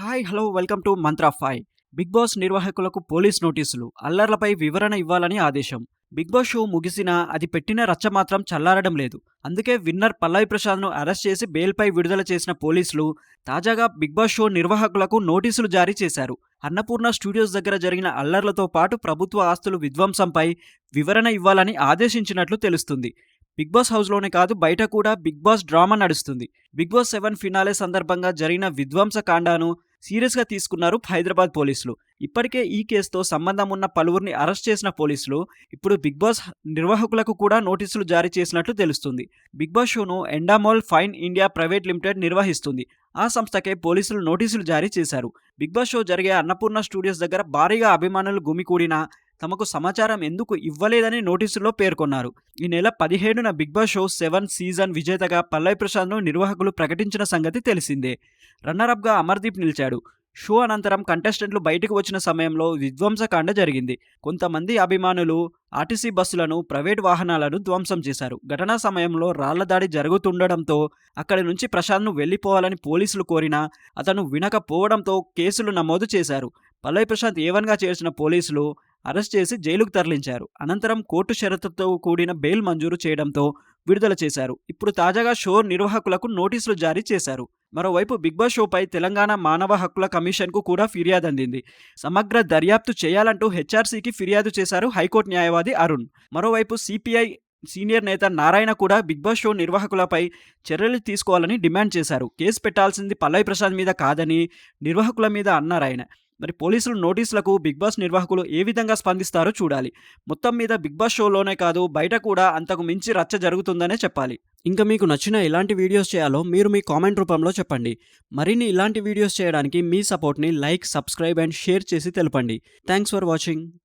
Hi hello welcome to Mantra five. Big boss నిర్వాహకులకు police నోటీసులు అల్లర్లపై వివరణ ఇవ్వాలని ఆదేశం. బిగ్ బాస్ షో ముగిసినా అది పెట్టిన రచ్చ మాత్రం చల్లారడం లేదు. అందుకే విన్నర్ పల్లవి ప్రసాద్ను అరెస్ట్ చేసి బెయిల్పై విడుదల చేసిన పోలీసులు తాజాగా బిగ్ బాస్ షో నిర్వాహకులకు నోటీసులు జారీ చేశారు. అన్నపూర్ణ స్టూడియోస్ దగ్గర జరిగిన అల్లర్లతో పాటు ప్రభుత్వ ఆస్తులు విధ్వంసంపై వివరణ ఇవ్వాలని ఆదేశించినట్లు తెలుస్తుంది. బిగ్ బాస్ హౌస్లోనే కాదు బయట కూడా బిగ్ బాస్ డ్రామా నడుస్తుంది. బిగ్ బాస్ సెవెన్ ఫినాలే సందర్భంగా జరిగిన విధ్వంస కాండాను సీరియస్గా తీసుకున్నారు హైదరాబాద్ పోలీసులు. ఇప్పటికే ఈ కేసుతో సంబంధం ఉన్న పలువురిని అరెస్ట్ చేసిన పోలీసులు ఇప్పుడు బిగ్ బాస్ నిర్వాహకులకు కూడా నోటీసులు జారీ చేసినట్లు తెలుస్తుంది. Big boss షోను Endemol fine India private limited నిర్వహిస్తుంది. ఆ సంస్థకే పోలీసులు నోటీసులు జారీ చేశారు. బిగ్ బాస్ షో జరిగే అన్నపూర్ణ స్టూడియోస్ దగ్గర భారీగా అభిమానులు గుమికూడినా తమకు సమాచారం ఎందుకు ఇవ్వలేదని నోటీసులో పేర్కొన్నారు. ఈ నెల పదిహేడున big boss show seven season విజేతగా పల్లవి ప్రసాద్ను నిర్వాహకులు ప్రకటించిన సంగతి తెలిసిందే. రన్నరప్గా అమర్దీప్ నిలిచాడు. షో అనంతరం కంటెస్టెంట్లు బయటకు వచ్చిన సమయంలో విధ్వంసకాండ జరిగింది. కొంతమంది అభిమానులు ఆర్టీసీ బస్సులను ప్రైవేట్ వాహనాలను ధ్వంసం చేశారు. ఘటనా సమయంలో రాళ్ళ దాడి జరుగుతుండడంతో అక్కడి నుంచి ప్రశాంత్ను వెళ్ళిపోవాలని పోలీసులు కోరినా అతను వినకపోవడంతో కేసులు నమోదు చేశారు. పల్లవి ప్రశాంత్ ఏవన్గా చేర్చిన పోలీసులు అరెస్ట్ చేసి జైలుకు తరలించారు. అనంతరం కోర్టు షరతుతో కూడిన బెయిల్ మంజూరు చేయడంతో విడుదల చేశారు. ఇప్పుడు తాజాగా షో నిర్వాహకులకు నోటీసులు జారీ చేశారు. మరోవైపు బిగ్ బాస్ షోపై తెలంగాణ మానవ హక్కుల కమిషన్కు కూడా ఫిర్యాదు అందింది సమగ్ర దర్యాప్తు చేయాలంటూ హెచ్ఆర్సీకి ఫిర్యాదు చేశారు హైకోర్టు న్యాయవాది అరుణ్. మరోవైపు సిపిఐ సీనియర్ నేత నారాయణ కూడా బిగ్ బాస్ షో నిర్వాహకులపై చర్యలు తీసుకోవాలని డిమాండ్ చేశారు. కేసు పెట్టాల్సింది పల్లవి ప్రసాద్ మీద కాదని నిర్వాహకుల మీద అన్నారు ఆయన. మరి పోలీసులు నోటీసులకు బిగ్ బాస్ నిర్వాహకులు ఏ విధంగా స్పందిస్తారో చూడాలి. మొత్తం మీద బిగ్ బాస్ షోలోనే కాదు బయట కూడా అంతకు మించి రచ్చ జరుగుతుందనే చెప్పాలి. ఇంకా మీకు నచ్చిన ఎలాంటి వీడియోస్ చేయాలో మీరు మీ కామెంట్ రూపంలో చెప్పండి. మరిన్ని ఇలాంటి వీడియోస్ చేయడానికి మీ సపోర్ట్ని లైక్ సబ్స్క్రైబ్ అండ్ షేర్ చేసి తెలపండి. Thanks for watching.